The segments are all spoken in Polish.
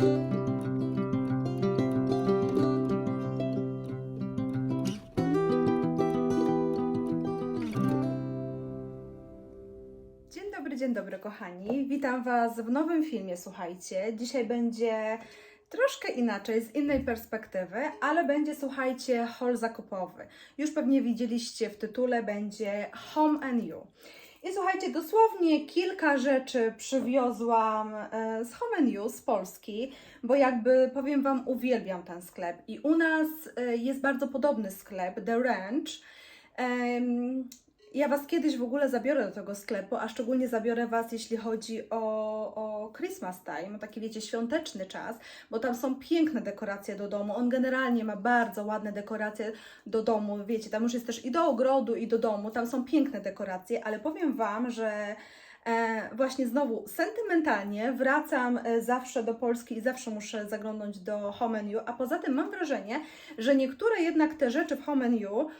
Dzień dobry, dzień dobry kochani. Witam Was w nowym filmie, słuchajcie. Dzisiaj będzie troszkę inaczej, z innej perspektywy, ale będzie, słuchajcie, haul zakupowy. Już pewnie widzieliście w tytule, będzie Home and You. I słuchajcie, dosłownie kilka rzeczy przywiozłam e, z Home You, z Polski, bo jakby powiem Wam, uwielbiam ten sklep. I u nas e, jest bardzo podobny sklep, The Ranch. Ja Was kiedyś w ogóle zabiorę do tego sklepu, a szczególnie zabiorę Was, jeśli chodzi o, o Christmas time, taki wiecie, świąteczny czas, bo tam są piękne dekoracje do domu. On generalnie ma bardzo ładne dekoracje do domu, wiecie, tam już jest też i do ogrodu, i do domu, tam są piękne dekoracje, ale powiem Wam, że e, właśnie znowu sentymentalnie wracam e, zawsze do Polski i zawsze muszę zaglądnąć do Home and You, a poza tym mam wrażenie, że niektóre jednak te rzeczy w Home and You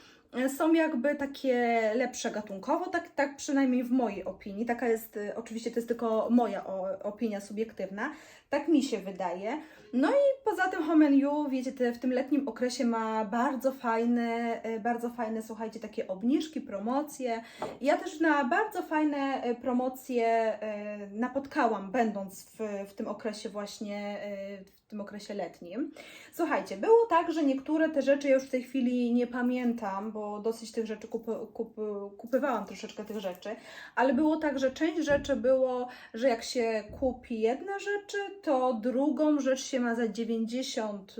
są jakby takie lepsze gatunkowo, tak, tak przynajmniej w mojej opinii. Taka jest, e, oczywiście to jest tylko moja opinia subiektywna, tak mi się wydaje. No i poza tym Home You, wiecie, te, w tym letnim okresie ma bardzo fajne, e, bardzo fajne, słuchajcie, takie obniżki, promocje. Ja też na bardzo fajne e, promocje e, napotkałam, będąc w, w tym okresie właśnie, w tym okresie letnim. Słuchajcie, było tak, że niektóre te rzeczy ja już w tej chwili nie pamiętam, bo dosyć tych rzeczy kup, kup, kupywałam troszeczkę tych rzeczy, ale było tak, że część rzeczy było, że jak się kupi jedne rzeczy, to drugą rzecz się ma za 90,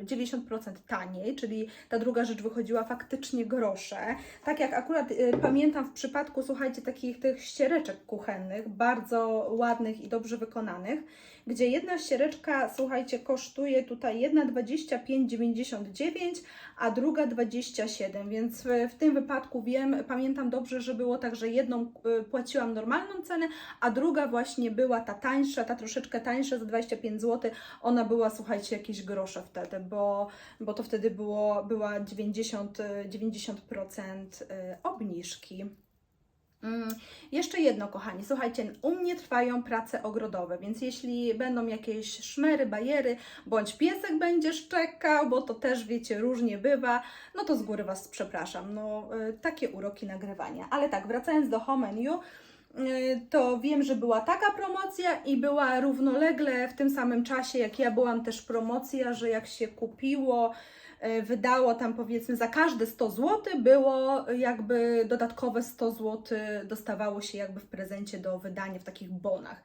y, 90% taniej, czyli ta druga rzecz wychodziła faktycznie grosze. Tak jak akurat y, pamiętam w przypadku, słuchajcie, takich tych ściereczek kuchennych, bardzo ładnych i dobrze wykonanych, gdzie jedna ściereczka, słuchajcie, kosztuje tutaj jedna 25,99, a druga 27, więc w, w tym wypadku wiem, pamiętam dobrze, że było tak, że jedną y, płaciłam normalną cenę, a druga właśnie była ta tańsza, ta troszeczkę tańsza za 25 zł, ona była, słuchajcie, jakieś grosze wtedy, bo, bo to wtedy było, była 90, y, 90% y, obniżki. Mm, Jeszcze jedno, kochani, słuchajcie, u mnie trwają prace ogrodowe, więc jeśli będą jakieś szmery, bajery, bądź piesek będzie szczekał, bo to też, wiecie, różnie bywa, no to z góry Was przepraszam, no y, takie uroki nagrywania. Ale tak, wracając do Home to wiem, że była taka promocja i była równolegle w tym samym czasie, jak ja byłam też promocja, że jak się kupiło, y, wydało tam powiedzmy za każde 100 zł było jakby dodatkowe 100 zł dostawało się jakby w prezencie do wydania w takich bonach.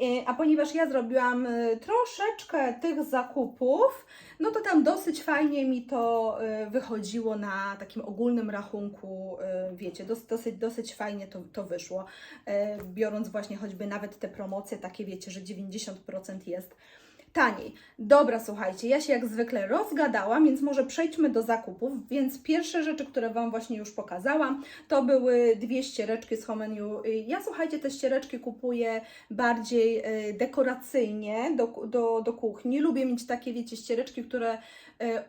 Y, A ponieważ ja zrobiłam y, troszeczkę tych zakupów, no to tam dosyć fajnie mi to y, wychodziło na takim ogólnym rachunku, wiecie, dos, dosyć, dosyć fajnie to, to wyszło, biorąc właśnie choćby nawet te promocje, takie wiecie, że 90% jest taniej. Dobra, słuchajcie, ja się jak zwykle rozgadałam, więc może przejdźmy do zakupów. Więc pierwsze rzeczy, które Wam właśnie już pokazałam, to były dwie ściereczki z Home and You. Y, Ja, słuchajcie, te ściereczki kupuję bardziej y, dekoracyjnie do, do, do kuchni. Lubię mieć takie, wiecie, ściereczki, które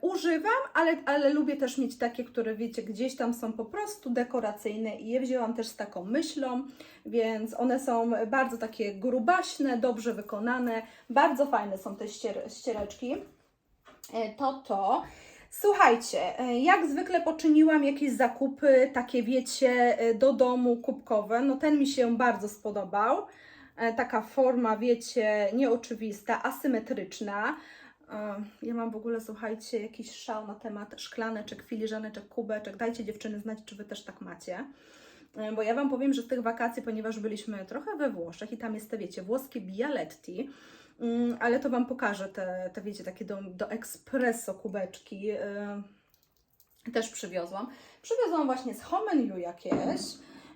używam, ale, ale lubię też mieć takie, które, wiecie, gdzieś tam są po prostu dekoracyjne i je wzięłam też z taką myślą, więc one są bardzo takie grubaśne, dobrze wykonane, bardzo fajne są te ścier ściereczki. E, To to. Słuchajcie, e, jak zwykle poczyniłam jakieś zakupy, takie wiecie, e, do domu kubkowe. No ten mi się bardzo spodobał. E, Taka forma, wiecie, nieoczywista, asymetryczna. Ja mam w ogóle, słuchajcie, jakiś szał na temat szklaneczek, filiżaneczek, kubeczek. Dajcie dziewczyny znać, czy Wy też tak macie. E, Bo ja Wam powiem, że tych wakacji, ponieważ byliśmy trochę we Włoszech i tam jest wiecie, włoskie bialetti, mm, ale to Wam pokażę te, te wiecie, takie do, do espresso kubeczki. e, Też przywiozłam. Przywiozłam właśnie z Home and You jakieś.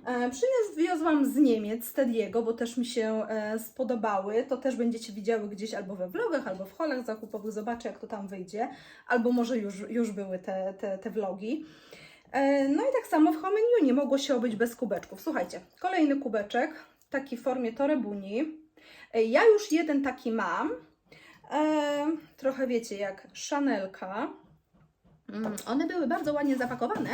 E, Przywiozłam z Niemiec, Tediego, bo też mi się e, spodobały. To też będziecie widziały gdzieś albo we vlogach, albo w holach zakupowych. Zobaczę, jak to tam wyjdzie. Albo może już, już były te, te, te vlogi. E, No i tak samo w Home nie mogło się obyć bez kubeczków. Słuchajcie, kolejny kubeczek, taki w formie torebuni. Ja już jeden taki mam. Trochę wiecie, jak Chanelka. Mm, One były bardzo ładnie zapakowane,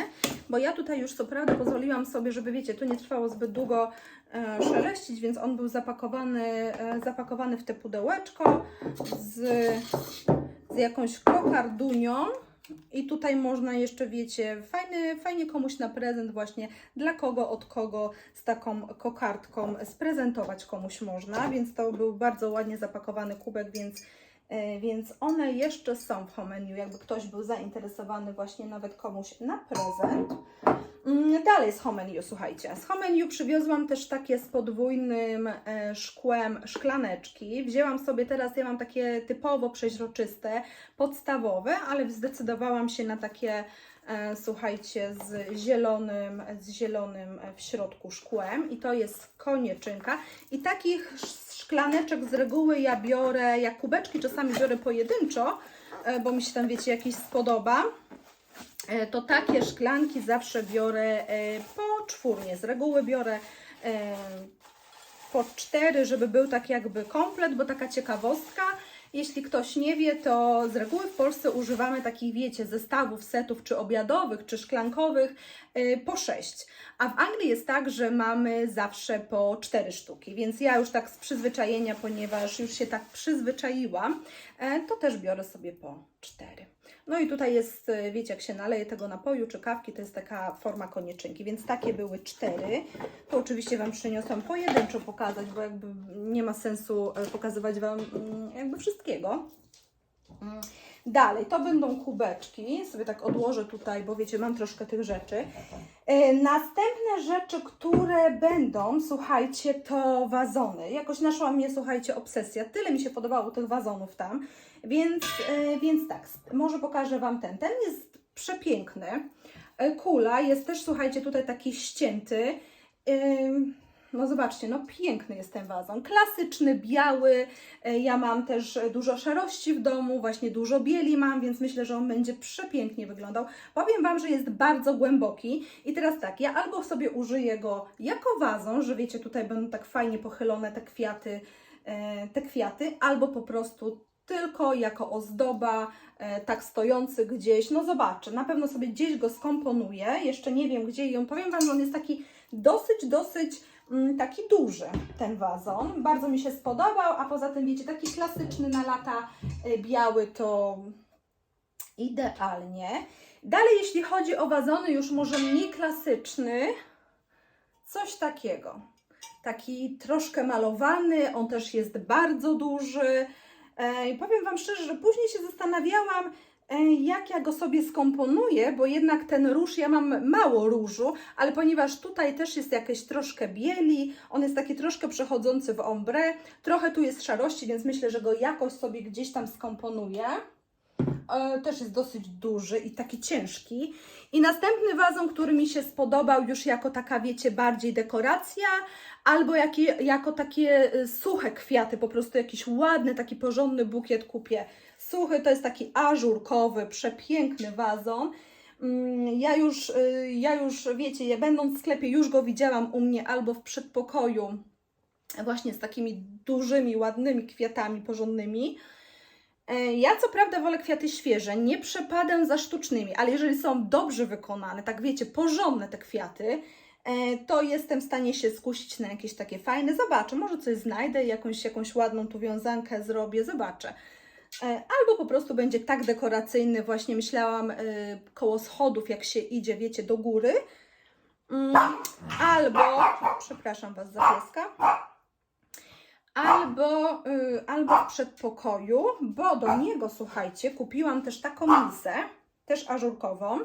bo ja tutaj już co prawda pozwoliłam sobie, żeby wiecie, tu nie trwało zbyt długo e, szeleścić, więc on był zapakowany, e, zapakowany w te pudełeczko z, z jakąś kokardunią. I tutaj można jeszcze, wiecie, fajny, fajnie komuś na prezent właśnie, dla kogo, od kogo z taką kokardką sprezentować komuś można, więc to był bardzo ładnie zapakowany kubek, więc Więc one jeszcze są w Homeniu, jakby ktoś był zainteresowany właśnie nawet komuś na prezent. Mm, Dalej z Homeniu, słuchajcie. Z Homeniu przywiozłam też takie z podwójnym e, szkłem szklaneczki. Wzięłam sobie teraz, ja mam takie typowo przeźroczyste, podstawowe, ale zdecydowałam się na takie, e, słuchajcie, z zielonym, z zielonym e, w środku szkłem i to jest konieczynka. I takich sz- szklaneczek z reguły ja biorę, jak kubeczki czasami biorę pojedynczo, bo mi się tam, wiecie, jakiś spodoba. E, to takie szklanki zawsze biorę e, po czwórnie. Z reguły biorę e, po cztery, żeby był tak jakby komplet, bo taka ciekawostka. Jeśli ktoś nie wie, to z reguły w Polsce używamy takich, wiecie, zestawów, setów, czy obiadowych, czy szklankowych po sześć. A w Anglii jest tak, że mamy zawsze po cztery sztuki, więc ja już tak z przyzwyczajenia, ponieważ już się tak przyzwyczaiłam, to też biorę sobie po cztery. No i tutaj jest, e, wiecie, jak się naleje tego napoju czy kawki, to jest taka forma konieczynki, więc takie były cztery. To oczywiście Wam przyniosłam pojedynczo pokazać, bo jakby nie ma sensu e, pokazywać Wam mm, jakby wszystkiego. Dalej, to będą kubeczki, sobie tak odłożę tutaj, bo wiecie, mam troszkę tych rzeczy. E, Następne rzeczy, które będą, słuchajcie, to wazony. Jakoś naszła mnie, słuchajcie, obsesja. Tyle mi się podobało tych wazonów tam, więc, e, więc tak, może pokażę Wam ten. Ten jest przepiękny. E, Kula jest też, słuchajcie, tutaj taki ścięty. No zobaczcie, no piękny jest ten wazon. Klasyczny, biały. E, Ja mam też dużo szarości w domu, właśnie dużo bieli mam, więc myślę, że on będzie przepięknie wyglądał. Powiem Wam, że jest bardzo głęboki. I teraz tak, ja albo sobie użyję go jako wazon, że wiecie, tutaj będą tak fajnie pochylone te kwiaty, e, te kwiaty, albo po prostu tylko jako ozdoba, e, tak stojący gdzieś. No zobaczę, na pewno sobie gdzieś go skomponuję. Jeszcze nie wiem gdzie i powiem Wam, że on jest taki dosyć, dosyć taki duży ten wazon. Bardzo mi się spodobał, a poza tym wiecie, taki klasyczny na lata e, biały to idealnie. Dalej, jeśli chodzi o wazony, już może mniej klasyczny, coś takiego. Taki troszkę malowany, on też jest bardzo duży. E, i powiem Wam szczerze, że później się zastanawiałam, jak ja go sobie skomponuję, bo jednak ten róż, ja mam mało różu, ale ponieważ tutaj też jest jakieś troszkę bieli, on jest taki troszkę przechodzący w ombre, trochę tu jest szarości, więc myślę, że go jakoś sobie gdzieś tam skomponuję. E, Też jest dosyć duży i taki ciężki. I następny wazon, który mi się spodobał już jako taka, wiecie, bardziej dekoracja, albo jakie, jako takie y, suche kwiaty, po prostu jakiś ładny, taki porządny bukiet kupię. Suchy to jest taki ażurkowy, przepiękny wazon. Mm, Ja już, y, ja już, wiecie, będąc w sklepie, już go widziałam u mnie albo w przedpokoju, właśnie z takimi dużymi, ładnymi kwiatami porządnymi. E, Ja co prawda wolę kwiaty świeże, nie przepadam za sztucznymi, ale jeżeli są dobrze wykonane, tak wiecie, porządne te kwiaty, e, to jestem w stanie się skusić na jakieś takie fajne. Zobaczę, może coś znajdę, jakąś, jakąś ładną tu wiązankę zrobię, zobaczę. E, Albo po prostu będzie tak dekoracyjny, właśnie myślałam koło schodów, jak się idzie, wiecie, do góry. Mm, Albo, przepraszam Was za pieska albo, y, albo w przedpokoju, bo do niego, słuchajcie, kupiłam też taką misę, też ażurkową.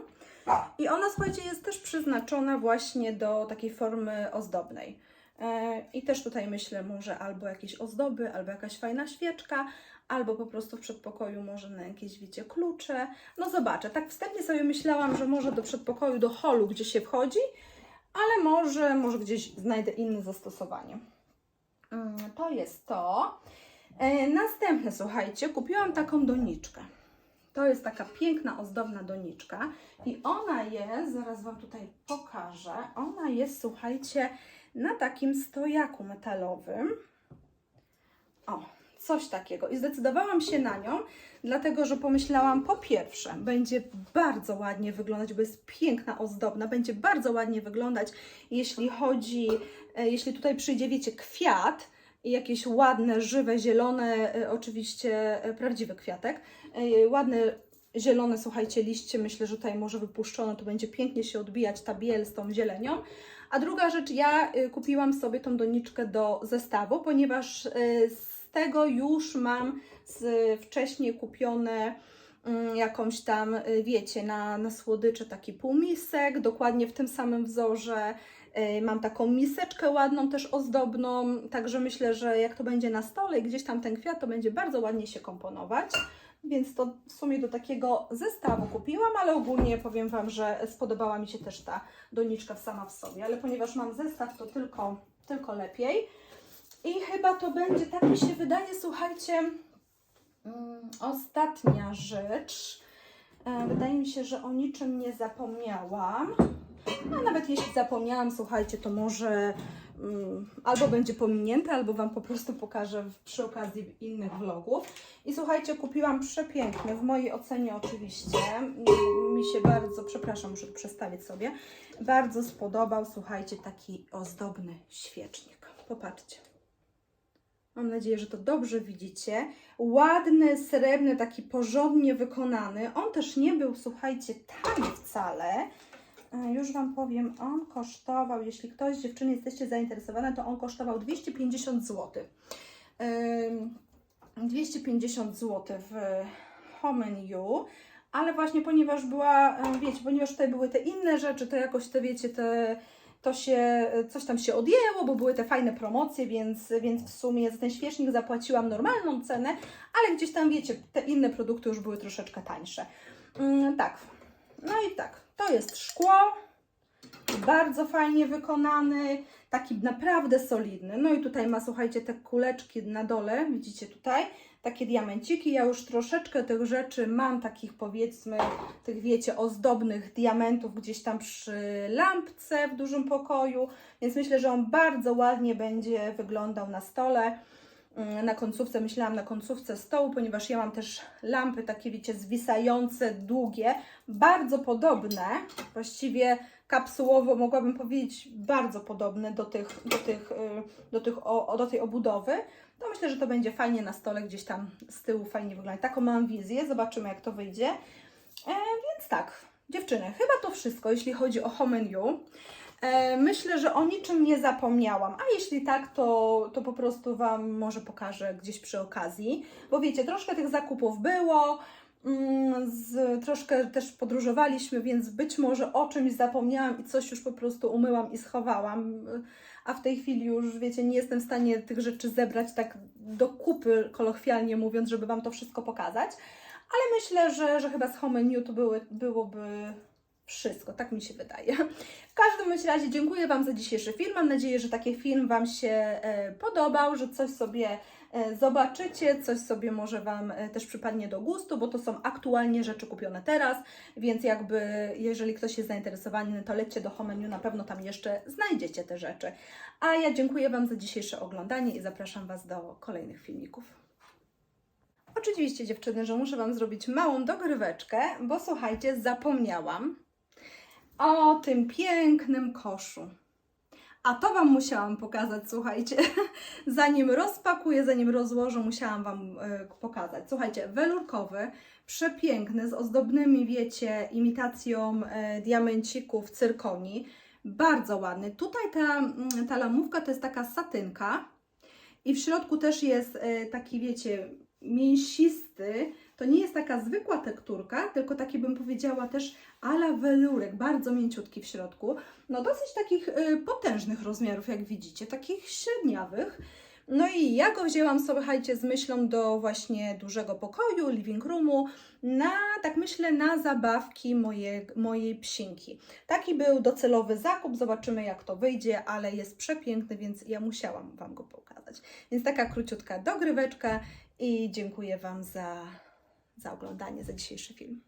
I ona, słuchajcie, jest też przeznaczona właśnie do takiej formy ozdobnej. E, I też tutaj myślę, może albo jakieś ozdoby, albo jakaś fajna świeczka, albo po prostu w przedpokoju może na jakieś, wiecie, klucze. No zobaczę, tak wstępnie sobie myślałam, że może do przedpokoju, do holu, gdzie się wchodzi, ale może, może gdzieś znajdę inne zastosowanie. Mm, To jest to. E, następne, słuchajcie, kupiłam taką doniczkę. To jest taka piękna, ozdobna doniczka i ona jest, zaraz Wam tutaj pokażę, ona jest, słuchajcie, na takim stojaku metalowym. O, coś takiego. I zdecydowałam się na nią, dlatego że pomyślałam, po pierwsze, będzie bardzo ładnie wyglądać, bo jest piękna, ozdobna, będzie bardzo ładnie wyglądać, jeśli chodzi, jeśli tutaj przyjdzie, wiecie, kwiat jakieś ładne, żywe, zielone, e, oczywiście e, prawdziwy kwiatek, e, ładne zielone, słuchajcie, liście, myślę, że tutaj może wypuszczone, to będzie pięknie się odbijać ta biel z tą zielenią. A druga rzecz, ja kupiłam sobie tą doniczkę do zestawu, ponieważ z tego już mam z, wcześniej kupione mm, jakąś tam, wiecie, na, na słodycze taki półmisek, dokładnie w tym samym wzorze. Y, Mam taką miseczkę ładną, też ozdobną, także myślę, że jak to będzie na stole i gdzieś tam ten kwiat, to będzie bardzo ładnie się komponować. Więc to w sumie do takiego zestawu kupiłam, ale ogólnie powiem Wam, że spodobała mi się też ta doniczka sama w sobie. Ale ponieważ mam zestaw, to tylko, tylko lepiej. I chyba to będzie, tak mi się wydaje, słuchajcie, mm, ostatnia rzecz. E, Wydaje mi się, że o niczym nie zapomniałam. A nawet jeśli zapomniałam, słuchajcie, to może mm, albo będzie pominięte, albo Wam po prostu pokażę przy okazji innych vlogów. I słuchajcie, kupiłam przepiękny, w mojej ocenie oczywiście, mm, mi się bardzo, przepraszam, muszę przestawić sobie, bardzo spodobał, słuchajcie, taki ozdobny świecznik. Popatrzcie. Mam nadzieję, że to dobrze widzicie. Ładny, srebrny, taki porządnie wykonany. On też nie był, słuchajcie, tani wcale. E, Już Wam powiem, on kosztował, jeśli ktoś dziewczyny jesteście zainteresowane, to on kosztował 250 zł. Ym, 250 zł w Home and You, ale właśnie ponieważ była, e, wiecie, ponieważ tutaj były te inne rzeczy, to jakoś te, wiecie, te, to się, coś tam się odjęło, bo były te fajne promocje, więc, więc w sumie za ten świecznik zapłaciłam normalną cenę, ale gdzieś tam, wiecie, te inne produkty już były troszeczkę tańsze. Ym, tak, no i tak, to jest szkło, bardzo fajnie wykonany, taki naprawdę solidny. No i tutaj ma, słuchajcie, te kuleczki na dole, widzicie tutaj, takie diamenciki. Ja już troszeczkę tych rzeczy mam, takich powiedzmy, tych wiecie, ozdobnych diamentów gdzieś tam przy lampce w dużym pokoju, więc myślę, że on bardzo ładnie będzie wyglądał na stole na końcówce, myślałam na końcówce stołu, ponieważ ja mam też lampy takie, wiecie, zwisające, długie, bardzo podobne, właściwie kapsułowo mogłabym powiedzieć bardzo podobne do tych, do tych, y, do tych, o, do tej obudowy, to myślę, że to będzie fajnie na stole gdzieś tam z tyłu fajnie wyglądać. Taką mam wizję, zobaczymy jak to wyjdzie. E, więc tak, dziewczyny, chyba to wszystko, jeśli chodzi o Home Myślę, że o niczym nie zapomniałam, a jeśli tak, to, to po prostu Wam może pokażę gdzieś przy okazji, bo wiecie, troszkę tych zakupów było, mm, z, troszkę też podróżowaliśmy, więc być może o czymś zapomniałam i coś już po prostu umyłam i schowałam, a w tej chwili już, wiecie, nie jestem w stanie tych rzeczy zebrać tak do kupy, kolokwialnie mówiąc, żeby Wam to wszystko pokazać, ale myślę, że, że chyba z Home to były, byłoby wszystko, tak mi się wydaje. W każdym razie dziękuję Wam za dzisiejszy film. Mam nadzieję, że taki film Wam się e, podobał, że coś sobie e, zobaczycie, coś sobie może Wam e, też przypadnie do gustu, bo to są aktualnie rzeczy kupione teraz, więc jakby jeżeli ktoś jest zainteresowany, to lećcie do Home Menu, na pewno tam jeszcze znajdziecie te rzeczy. A ja dziękuję Wam za dzisiejsze oglądanie i zapraszam Was do kolejnych filmików. Oczywiście dziewczyny, że muszę Wam zrobić małą dogryweczkę, bo słuchajcie, zapomniałam o tym pięknym koszu. A to Wam musiałam pokazać, słuchajcie. Zanim rozpakuję, zanim rozłożę, musiałam Wam e, pokazać. Słuchajcie, welurkowy, przepiękny, z ozdobnymi, wiecie, imitacją e, diamencików cyrkonii. Bardzo ładny. Tutaj ta, mm, ta lamówka to jest taka satynka i w środku też jest e, taki, wiecie, mięsisty. To nie jest taka zwykła tekturka, tylko taki bym powiedziała też ala welurek, bardzo mięciutki w środku. No dosyć takich y, potężnych rozmiarów, jak widzicie, takich średniawych. No i ja go wzięłam, słuchajcie, z myślą do właśnie dużego pokoju, living roomu, na, tak myślę, na zabawki moje, mojej psinki. Taki był docelowy zakup, zobaczymy jak to wyjdzie, ale jest przepiękny, więc ja musiałam Wam go pokazać. Więc taka króciutka dogryweczka i dziękuję Wam za, za oglądanie, za dzisiejszy film.